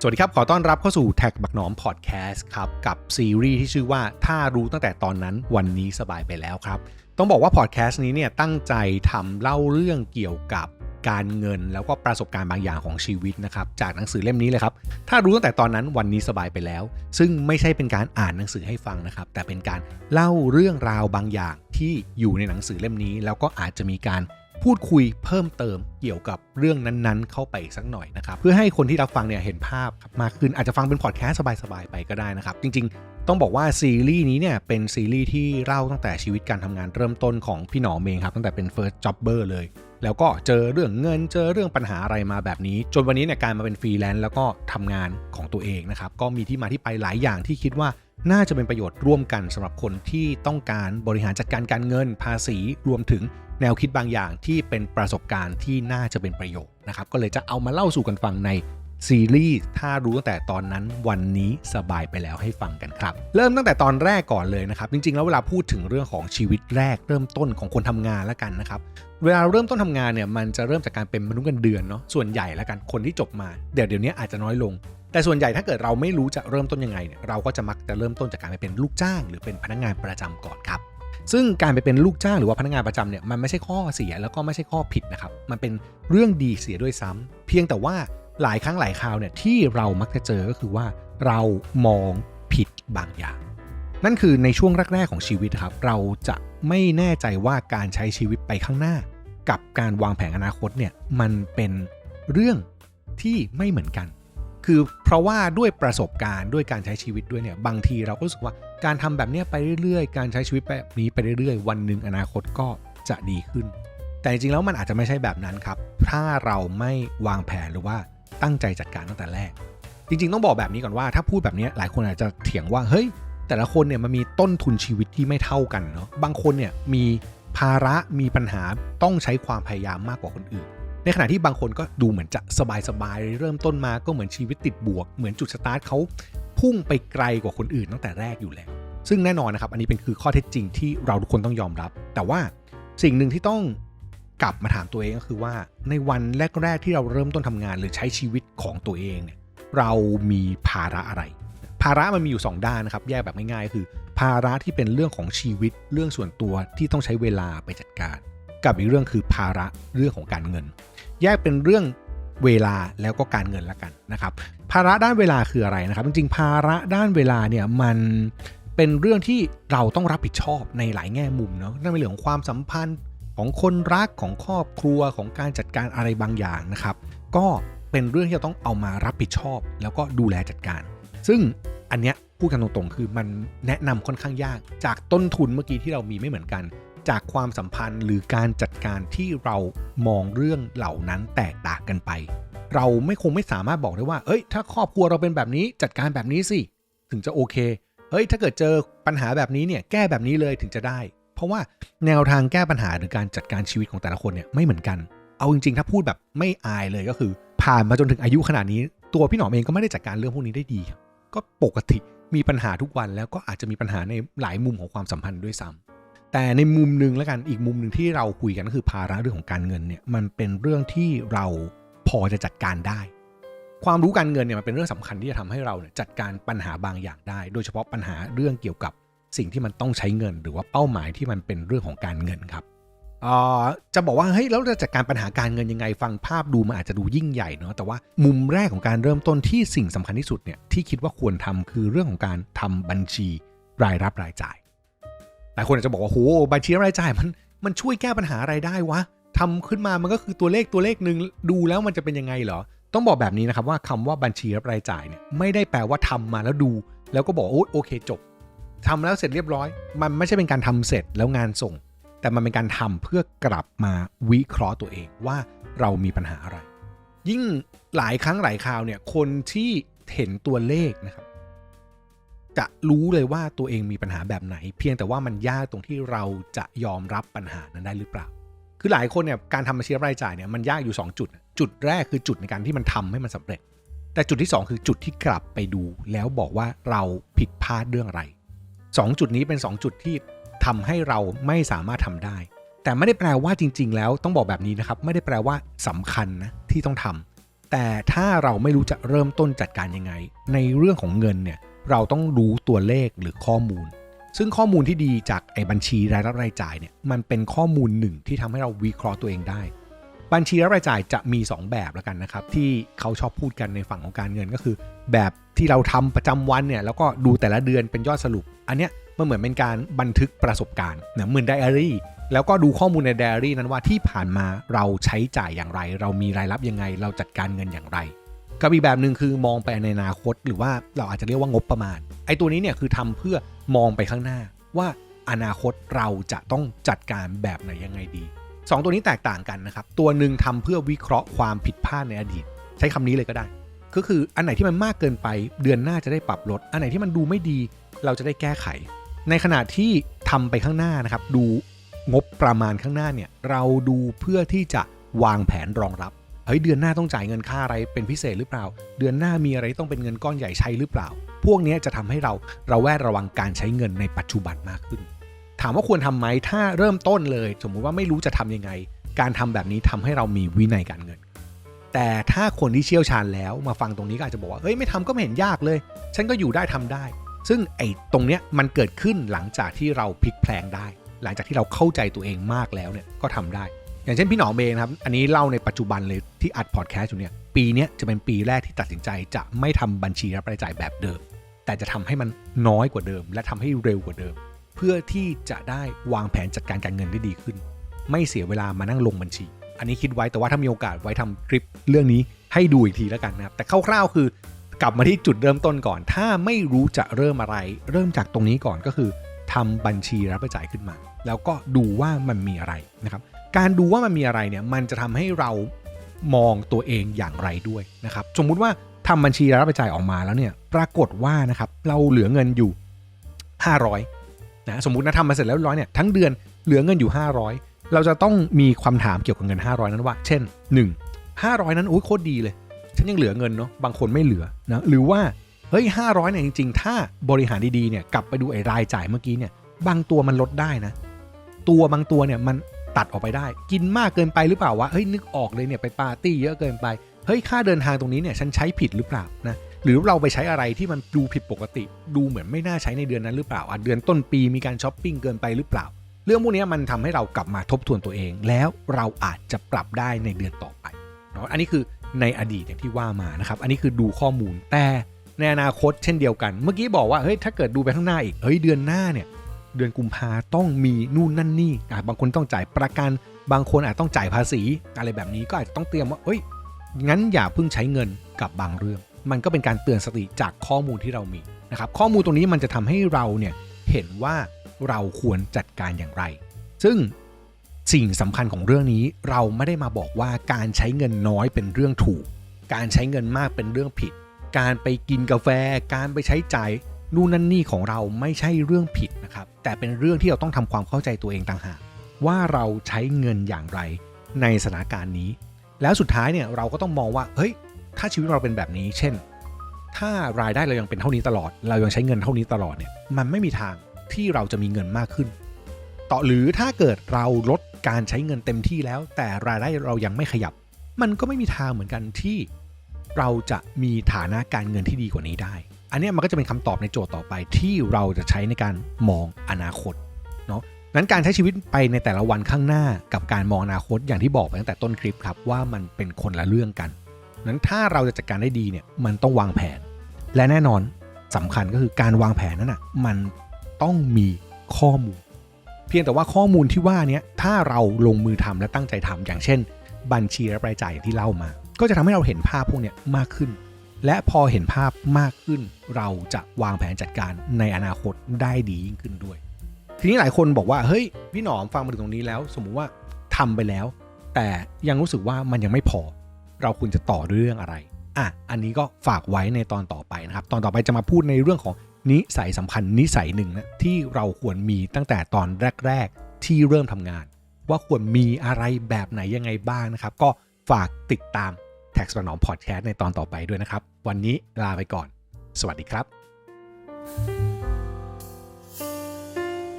สวัสดีครับ ขอต้อนรับเข้าสู่แท็กบักหนอมพอดแคสต์ครับ กับซีรีส์ที่ชื่อว่าถ้ารู้ตั้งแต่ตอนนั้นวันนี้สบายไปแล้วครับ ต้องบอกว่าพอดแคสต์นี้เนี่ยตั้งใจทำเล่าเรื่องเกี่ยวกับ การเงินแล้วก็ประสบการณ์บางอย่างของชีวิตนะครับจากหนังสือเล่มนี้เลยครับ ถ้ารู้ตั้งแต่ตอนนั้นวันนี้สบายไปแล้ว ซึ่งไม่ใช่เป็นการอ่านหนังสือให้ฟังนะครับ แต่เป็นการเล่าเรื่องราวบางอย่างที่อยู่ในหนังสือเล่มนี้ แล้วก็อาจจะมีการพูดคุยเพิ่มเติมเกี่ยวกับเรื่องนั้นๆ เข้าไปสักหน่อยนะครับ เพื่อให้คนที่รับฟังเนี่ยเห็นภาพมากขึ้นอาจจะฟังเป็นพอดแคสต์สบายๆไปก็ได้นะครับ จริงๆ ต้องบอกว่าซีรีส์นี้เนี่ยเป็นซีรีส์ที่เล่าตั้งแต่ชีวิตการทำงานเริ่มต้นของพี่หนอมเองครับตั้งแต่เป็น first jobber เลย แล้วก็เจอเรื่องเงินเจอเรื่องปัญหาอะไรมาแบบนี้ จนวันนี้เนี่ยกายมาเป็นฟรีแลนซ์แล้วก็ทำงานของตัวเองนะครับก็มีที่มาที่ไปหลายอย่างที่คิดว่าน่าจะเป็นประโยชน์ร่วมกันสำหรับคนที่ต้องการบริหารจัดการการเงินภาษีรวมถึงแนวคิดบางอย่างที่เป็นประสบการณ์ที่น่าจะเป็นประโยชน์นะครับก็เลยจะเอามาเล่าสู่กันฟังในซีรีส์ถ้ารู้ตั้งแต่ตอนนั้นวันนี้สบายไปแล้วให้ฟังกันครับ เริ่มตั้งแต่ตอนแรกก่อนเลยนะครับ จริงๆ แล้วเวลาพูดถึงเรื่องของชีวิตแรกเริ่มต้นของคนทำงานแล้วกันนะครับ เวลาเริ่มต้นทำงานเนี่ยมันจะเริ่มจากการเป็นมนุษย์เงินเดือนเนาะส่วนใหญ่แล้วกันคนที่จบมาเดี๋ยวเดี๋ยวนี้อาจจะน้อยลง แต่ส่วนใหญ่ถ้าเกิดเราไม่รู้จะเริ่มต้นยังไงเนี่ยเราก็จะมักจะเริ่มต้นจากการไปเป็นลูกจ้าง หรือเป็นพนักงานประจำก่อนครับซึ่งการไปเป็นลูกจ้างหรือว่าพนักงานประจำเนี่ยมันไม่ใช่ข้อเสียแล้วก็ไม่ใช่ข้อผิดนะครับมันเป็นเรื่องดีเสียด้วยซ้ำเพียงแต่ว่าหลายครั้งหลายคราวเนี่ยที่เรามักจะเจอก็คือว่าเรามองผิดบางอย่าง นั่นคือในช่วงแรกๆของชีวิตครับ เราจะ ไม่แน่ใจว่าการใช้ชีวิตไปข้างหน้า กับการวางแผนอนาคตเนี่ยมันเป็นเรื่องที่ไม่เหมือนกัน คือเพราะว่าด้วยประสบการณ์ด้วยการใช้ชีวิตด้วยเนี่ยบางทีเราก็รู้สึกว่าการทำแบบนี้ไปเรื่อยๆ การใช้ชีวิตแบบนี้ไปเรื่อยๆ วันหนึ่งอนาคตก็จะดีขึ้น แต่จริงๆแล้วมันอาจจะไม่ใช่แบบนั้นครับ ถ้าเราไม่วางแผนหรือว่าตั้งใจจัดการตั้งแต่แรก จริงๆ ต้องบอกแบบนี้ก่อนว่าถ้าพูดแบบนี้หลายคนอาจจะเถียงว่าเฮ้ย แต่ละคนเนี่ยมันมีต้นทุนชีวิตที่ไม่เท่ากันเนาะบางคนเนี่ยมีภาระมีปัญหาต้องใช้ความพยายามมากกว่าคนอื่น ในขณะที่บางคนก็ดูเหมือนจะสบายๆเริ่มต้นมาก็เหมือนชีวิตติดบวก เหมือนจุดสตาร์ทเขาพุ่งไปไกลกว่าคนอื่นตั้งแต่แรกอยู่แล้ว ซึ่งแน่นอนนะครับ อันนี้เป็นคือข้อเท็จจริงที่เราทุกคนต้องยอมรับ แต่ว่าสิ่งหนึ่งที่ต้องกลับมาถามตัวเองก็คือว่าในวันแรก ๆ ที่เราเริ่มต้นทำงานหรือใช้ชีวิตของตัวเองเนี่ยเรามีภาระอะไร ภาระมันมีอยู่ 2 ด้านนะครับ แยกแบบง่ายๆ คือ ภาระที่เป็นเรื่องของชีวิตเรื่องส่วนตัวที่ต้องใช้เวลาไปจัดการ กับอีกเรื่องคือภาระเรื่องของการเงิน แยกเป็นเรื่องเวลาแล้วก็การเงินละกันนะครับ ภาระด้านเวลาคืออะไรนะครับ จริงๆ ภาระด้านเวลาเนี่ยมันเป็นเรื่องที่เราต้องรับผิดชอบในหลายแง่มุมเนาะนั่นเป็นเรื่องของความสัมพันธ์ของคนรักของครอบครัวของการจัดการอะไรบางอย่างนะครับ ก็เป็นเรื่องที่เราต้องเอามารับผิดชอบ แล้วก็ดูแลจัดการ ซึ่งอันเนี้ยพูดกันตรงๆ คือมันแนะนำค่อนข้างยากจากต้นทุนเมื่อกี้ที่เรามีไม่เหมือนกัน จากความสัมพันธ์หรือการจัดการที่เรามองเรื่องเหล่านั้นแตกต่างกันไป เราไม่คงไม่สามารถบอกได้ว่า เอ้ย ถ้าครอบครัวเราเป็นแบบนี้จัดการแบบนี้สิ ถึงจะโอเค เฮ้ย ถ้าเกิดเจอปัญหาแบบนี้เนี่ยแก้แบบนี้เลยถึงจะได้ เพราะว่าแนวทางแก้ปัญหาหรือการจัดการชีวิตของแต่ละคนเนี่ยไม่เหมือนกัน เอาจริงๆ ถ้าพูดแบบไม่อายเลยก็คือ ผ่านมาจนถึงอายุขนาดนี้ ตัวพี่หนอมเองก็ไม่ได้จัดการเรื่องพวกนี้ได้ดีครับ ก็ปกติมีปัญหาทุกวันแล้วก็อาจจะมีปัญหาในหลายมุมของความสัมพันธ์ด้วยซ้ำแต่ในมุมหนึ่งแล้วกันอีกมุมหนึ่งที่เราคุยกันก็คือภาระเรื่องของการเงินเนี่ยมันเป็นเรื่องที่เราพอจะจัดการได้ ความรู้การเงินเนี่ยมันเป็นเรื่องสำคัญที่จะทำให้เราเนี่ยจัดการปัญหาบางอย่างได้ โดยเฉพาะปัญหาเรื่องเกี่ยวกับสิ่งที่มันต้องใช้เงิน หรือว่าเป้าหมายที่มันเป็นเรื่องของการเงินครับ จะบอกว่าเฮ้ยแล้วจะจัดการปัญหาการเงินยังไงฟังภาพดูมันอาจจะดูยิ่งใหญ่เนาะแต่ว่ามุมแรกของการเริ่มต้นที่สิ่งสำคัญที่สุดเนี่ยที่คิดว่าควรทำคือเรื่องของการทำบัญชีรายรับรายจ่ายหลายคนอาจจะบอกว่าโหบัญชีรายจ่ายมันมันช่วยแก้ปัญหาอะไรได้วะทำขึ้นมามันก็คือตัวเลขตัวเลขหนึ่งดูแล้วมันจะเป็นยังไงเหรอ ต้องบอกแบบนี้นะครับว่าคำว่าบัญชีรับรายจ่ายเนี่ยไม่ได้แปลว่าทำมาแล้วดู แล้วก็บอกโอ้โอเคจบทำแล้วเสร็จเรียบร้อย มันไม่ใช่เป็นการทำเสร็จแล้วงานส่ง แต่มันเป็นการทำเพื่อกลับมาวิเคราะห์ตัวเองว่าเรามีปัญหาอะไร ยิ่งหลายครั้งหลายคราวเนี่ยคนที่เห็นตัวเลขนะครับ จะรู้เลยว่าตัวเองมีปัญหาแบบไหน เพียงแต่ว่ามันยากตรงที่เราจะยอมรับปัญหานั้นได้หรือเปล่า คือหลายคนเนี่ยการทำบัญชีรายจ่ายเนี่ยมันยากอยู่ 2 จุด จุดแรกคือจุดในการที่มันทำให้มันสำเร็จ แต่จุดที่ 2 คือจุดที่กลับไปดู แล้วบอกว่าเราผิดพลาดเรื่องอะไร 2 จุดนี้เป็น 2 จุดที่ ทำให้เราไม่สามารถทำได้ แต่ไม่ได้แปลว่าจริง ๆ แล้วต้องบอกแบบนี้นะครับ ไม่ได้แปลว่าสำคัญนะที่ต้องทำแต่ถ้าเราไม่รู้จะเริ่มต้นจัดการยังไง ในเรื่องของเงินเนี่ยเราต้องรู้ตัวเลขหรือข้อมูล ซึ่งข้อมูลที่ดีจากไอ้บัญชีรายรับรายจ่ายเนี่ยมันเป็นข้อมูลหนึ่งที่ทำให้เราวิเคราะห์ตัวเองได้ บัญชีรายรับรายจ่ายจะมี 2 แบบแล้วกันนะครับ ที่เขาชอบพูดกันในฝั่งของการเงินก็คือ แบบที่เราทำประจำวันเนี่ยแล้วก็ดูแต่ละเดือนเป็นยอดสรุป อันเนี้ย มันเหมือนเป็นการบันทึกประสบการณ์เหมือนไดอารี่แล้วก็ดูข้อมูลในไดอารี่นั้นว่าที่ผ่านมาเราใช้จ่ายอย่างไร เรามีรายรับยังไง เราจัดการเงินอย่างไรกับอีกแบบหนึ่งคือมองไปในอนาคต หรือว่าเราอาจจะเรียกว่างบประมาณไอ้ตัวนี้เนี่ยคือทำเพื่อมองไปข้างหน้า ว่าอนาคตเราจะต้องจัดการแบบไหนยังไงดี 2 ตัวนี้แตกต่างกันนะครับตัวหนึ่งทำเพื่อวิเคราะห์ความผิดพลาดในอดีต ใช้คำนี้เลยก็ได้ ก็คืออันไหนที่มันมากเกินไป เดือนหน้าจะได้ปรับลด อันไหนที่มันดูไม่ดี เราจะได้แก้ไข ในขณะที่ทำไปข้างหน้านะครับ ดูงบประมาณข้างหน้าเนี่ยเราดูเพื่อที่จะวางแผนรองรับเฮ้ยเดือนหน้าต้องจ่ายเงินค่าอะไรเป็นพิเศษหรือเปล่า เดือนหน้ามีอะไรต้องเป็นเงินก้อนใหญ่ใช้หรือเปล่า พวกนี้จะทำให้เราเราแวดระวังการใช้เงินในปัจจุบันมากขึ้น ถามว่าควรทำไหมถ้าเริ่มต้นเลย สมมุติว่าไม่รู้จะทำยังไง การทำแบบนี้ทำให้เรามีวินัยการเงิน แต่ถ้าคนที่เชี่ยวชาญแล้วมาฟังตรงนี้ก็อาจจะบอกว่าเฮ้ยไม่ทำก็ไม่เห็นยากเลย ฉันก็อยู่ได้ทำได้ ซึ่งไอ้ตรงเนี้ยมันเกิดขึ้นหลังจากที่เราพลิกแพลงได้ หลังจากที่เราเข้าใจตัวเองมากแล้วเนี่ยก็ทำได้ อย่างเช่นพี่หนอมเองนครับ อันนี้เล่าในปัจจุบันเลยที่อัดพอดแคสต์อยู่เนี่ย ปีนี้จะเป็นปีแรกที่ตัดสินใจจะไม่ทำบัญชีรับรายจ่ายแบบเดิม แต่จะทำให้มันน้อยกว่าเดิม และทำให้เร็วกว่าเดิม เพื่อที่จะได้วางแผนจัดการการเงินได้ดีขึ้น ไม่เสียเวลามานั่งลงบัญชี อันนี้คิดไว้แต่ว่าถ้ามีโอกาสไว้ทำคลิปเรื่องนี้ให้ดูอีกทีแล้วกันนะครับแต่คร่าวๆคือ กลับมาที่จุดเริ่มต้นก่อน ถ้าไม่รู้จะเริ่มอะไร เริ่มจากตรงนี้ก่อนก็คือทำบัญชีรับจ่ายขึ้นมา แล้วก็ดูว่ามันมีอะไรนะครับ การดูว่ามันมีอะไรเนี่ยมันจะทำให้เรามองตัวเองอย่างไรด้วยนะครับ สมมุติว่าทำบัญชีรับจ่ายออกมาแล้วเนี่ย ปรากฏว่านะครับเราเหลือเงินอยู่ 500นะสมมุตินะทำมาเสร็จแล้วร้อยเนี่ยทั้งเดือนเหลือเงินอยู่ 500 เราจะต้องมีความถามเกี่ยวกับเงิน 500 นั้นว่า เช่น 1 500 นั้นโอ้ยโคตรดีเลย ฉันยังเหลือเงินเนาะบางคนไม่เหลือนะหรือว่าเฮ้ย500เนี่ยจริง ๆ ถ้าบริหารดีๆเนี่ยกลับไปดูไอ้รายจ่ายเมื่อกี้เนี่ย บางตัวมันลดได้นะ ตัวบางตัวเนี่ยมันตัดออกไปได้ กินมากเกินไปหรือเปล่าวะเฮ้ยนึกออกเลยเนี่ยไปปาร์ตี้เยอะเกินไปเฮ้ยค่าเดินทางตรงนี้เนี่ยฉันใช้ผิดหรือเปล่านะหรือเราไปใช้อะไรที่มันดูผิดปกติ ดูเหมือนไม่น่าใช้ในเดือนนั้นหรือเปล่าอะเดือนต้นปีมีการช้อปปิ้งเกินไปหรือเปล่า เรื่องพวกนี้มันทำให้เรากลับมาทบทวนตัวเอง แล้วเราอาจจะปรับได้ในเดือนต่อไปเนาะอันนี้คือ ในอดีตอย่างที่ว่ามานะครับอันนี้คือดูข้อมูลแต่ในอนาคตเช่นเดียวกัน เมื่อกี้บอกว่าเฮ้ยถ้าเกิดดูไปข้างหน้าอีกเฮ้ยเดือนหน้าเนี่ยเดือนกุมภาต้องมีนู่นนั่นนี่อะบางคนต้องจ่ายประกัน บางคนอาจต้องจ่ายภาษีอะไรแบบนี้ก็อาจจะต้องเตรียมว่าเอ้ยงั้นอย่าเพิ่งใช้เงินกับบางเรื่อง มันก็เป็นการเตือนสติจากข้อมูลที่เรามีนะครับข้อมูลตรงนี้มันจะทำให้เราเนี่ยเห็นว่าเราควรจัดการอย่างไร ซึ่ง สิ่งสำคัญของเรื่องนี้เราไม่ได้มาบอกว่าการใช้เงินน้อยเป็นเรื่องถูก การใช้เงินมากเป็นเรื่องผิด การไปกินกาแฟ การไปใช้จ่ายนู่นนั่นนี่ของเราไม่ใช่เรื่องผิดนะครับ แต่เป็นเรื่องที่เราต้องทำความเข้าใจตัวเองต่างหากว่าเราใช้เงินอย่างไรในสถานการณ์นี้ แล้วสุดท้ายเนี่ยเราก็ต้องมองว่าเฮ้ยถ้าชีวิตเราเป็นแบบนี้ เช่น ถ้ารายได้เรายังเป็นเท่านี้ตลอด เรายังใช้เงินเท่านี้ตลอดเนี่ยมันไม่มีทางที่เราจะมีเงินมากขึ้นต่อหรือถ้าเกิดเราลด การใช้เงินเต็มที่แล้ว แต่รายได้เรายังไม่ขยับ มันก็ไม่มีทางเหมือนกันที่เราจะมีฐานะการเงินที่ดีกว่านี้ได้ อันนี้มันก็จะเป็นคำตอบในโจทย์ต่อไปที่เราจะใช้ในการมองอนาคตเนาะนั้นการใช้ชีวิตไปในแต่ละวันข้างหน้ากับการมองอนาคตอย่างที่บอกไปตั้งแต่ต้นคลิปครับว่ามันเป็นคนละเรื่องกัน นั้นถ้าเราจะจัดการได้ดีเนี่ยมันต้องวางแผน และแน่นอนสำคัญก็คือการวางแผนนั้นอะมันต้องมีข้อมูล เพียงแต่ว่าข้อมูลที่ว่านี้ถ้าเราลงมือทำและตั้งใจทำอย่างเช่น บัญชีรับรายจ่ายที่เล่ามา ก็จะทำให้เราเห็นภาพพวกเนี้ยมากขึ้น และพอเห็นภาพมากขึ้น เราจะวางแผนจัดการในอนาคตได้ดียิ่งขึ้นด้วย ทีนี้หลายคนบอกว่าเฮ้ยพี่หนอมฟังมาถึงตรงนี้แล้ว สมมุติว่าทำไปแล้ว แต่ยังรู้สึกว่ามันยังไม่พอ เราควรจะต่อเรื่องอะไรอะอันนี้ก็ฝากไว้ในตอนต่อไปนะครับ ตอนต่อไปจะมาพูดในเรื่องของ นิสัยสำคัญนิสัยหนึ่งนะที่เราควรมีตั้งแต่ตอนแรก ๆ ที่เริ่มทำงาน ว่าควรมีอะไรแบบไหนยังไงบ้างนะครับ ก็ฝากติดตาม Tax สนอมพอดแคสต์ในตอนต่อไปด้วยนะครับ วันนี้ลาไปก่อน สวัสดีครับ